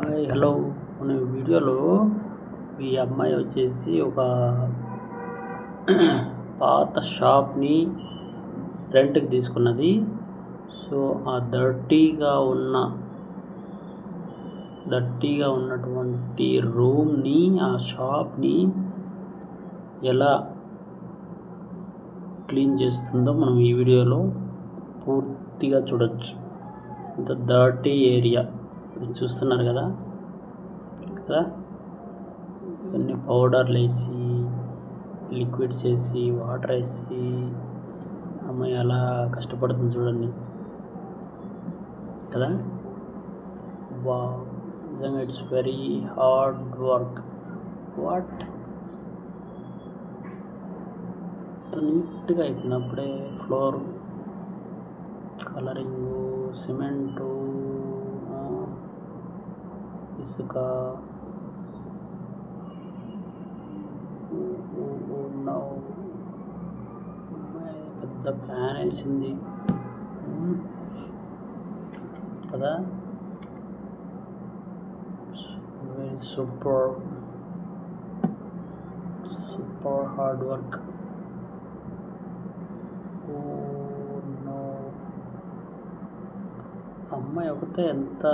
Hi hello. మన వీడియోలో ఈ అమ్మాయి వచ్చేసి ఒక పాత షాప్ని రెంట్కి తీసుకున్నది. సో ఆ డర్టీగా ఉన్న డర్టీగా ఉన్నటువంటి రూమ్ని ఆ షాప్ని ఎలా క్లీన్ చేస్తుందో మనం ఈ వీడియోలో పూర్తిగా చూడొచ్చు. ఇంత డర్టీ ఏరియా. మీరు చూస్తున్నారు కదా? కదా? ఇవన్నీ పౌడర్లు వేసి లిక్విడ్స్ వేసి వాటర్ వేసి అమ్మాయి అలా కష్టపడుతుంది చూడండి. కదా? వా నిజంగా it's very hard work what నీట్గా అయిపోయినప్పుడే ఫ్లోర్ కలరింగు సిమెంటు ఇసుక. పెద్ద ప్లాన్ వేసింది. కదా? Very super super hard work no. అమ్మాయి ఒకతే ఎంత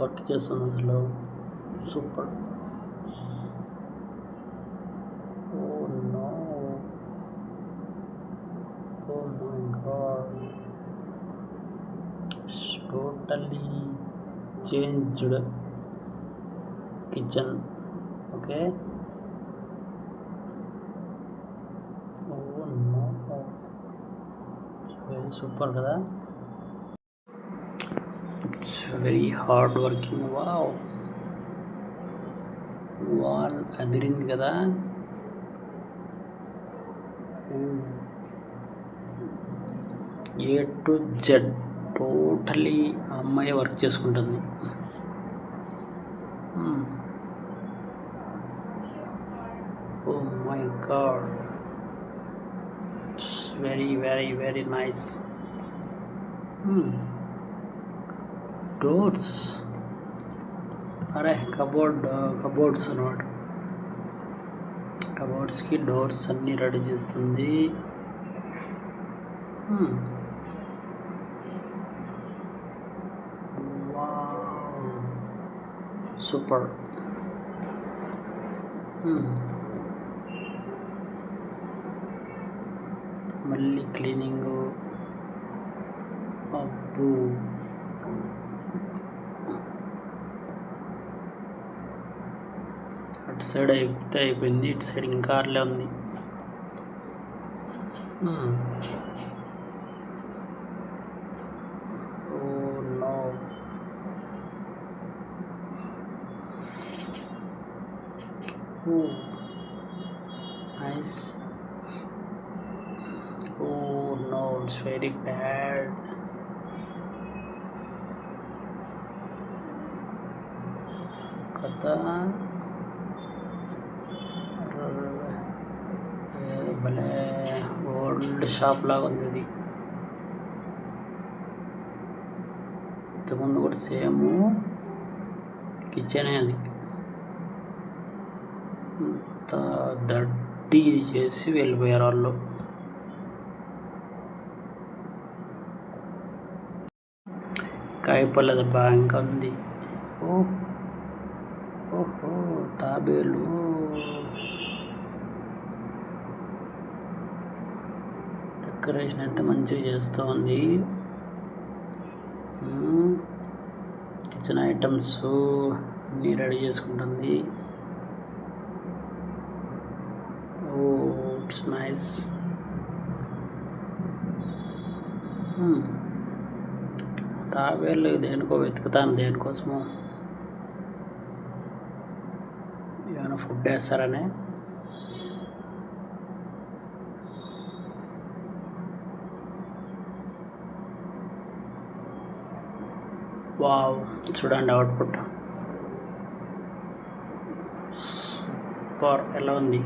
వర్క్ చేస్తుంది అసలు super. Oh no. Oh my god. Totally changed kitchen. Okay. Oh no. Very super కదా. It's very hard working wow wall అదిరింది కదా ఏ టు జెడ్ టోటలీ అమ్మాయి work చేసుకుంటుంది. ఓ my god very very very nice doors అరే cupboard cupboards అనమాట కబోర్డ్స్కి doors అన్నీ ready చేస్తుంది super మళ్ళీ క్లీనింగు అబ్బు సైడ్ అయిపోతే అయిపోయింది ఇటు సైడ్ ఇంకా అట్లే ఉంది. ఓ no oh nice oh no it's very old shop లాగా ఉంది ఇది. ఇంతకుముందు కూడా సేమ్ కిచెనే అది. అంత దడ్డి చేసి వెళ్ళిపోయారు వాళ్ళు. కాయపల్లె బ్యాంక్ ఇంకా ఉంది. ఓ ఓహో తాబేలు. డెకరేషన్ అయితే మంచిగా చేస్తూ ఉంది కిచెన్ ఐటమ్స్ అన్నీ రెడీ చేసుకుంటుంది. ఓ ఇట్స్ నైస్ తాబేళ్ళు దేనికో వెతుకుతాను దేనికోసమో. ఏమైనా ఫుడ్ వేస్తారనే? వావ్ చూడండి అవుట్పుట్. సూపర్ ఎలా ఉంది?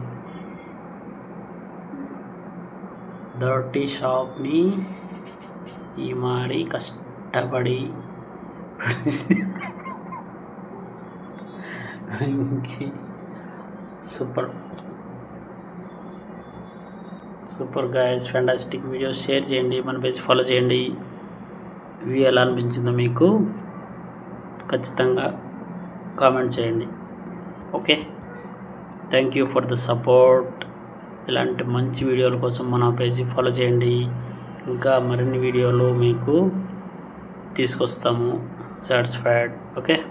దర్టీ షాప్ని ఈ మారి కష్టపడి super. Super guys. Fantastic videos share చేయండి మన పేజ్ ఫాలో చేయండి. ఇవి ఎలా అనిపించిందో మీకు ఖచ్చితంగా కామెంట్ చేయండి. Okay? Thank you for the support ఇలాంటి మంచి వీడియోల కోసం మన పేజీ ఫాలో చేయండి. ఇంకా మరిన్ని వీడియోలు మీకు తీసుకొస్తాము. Satisfied okay?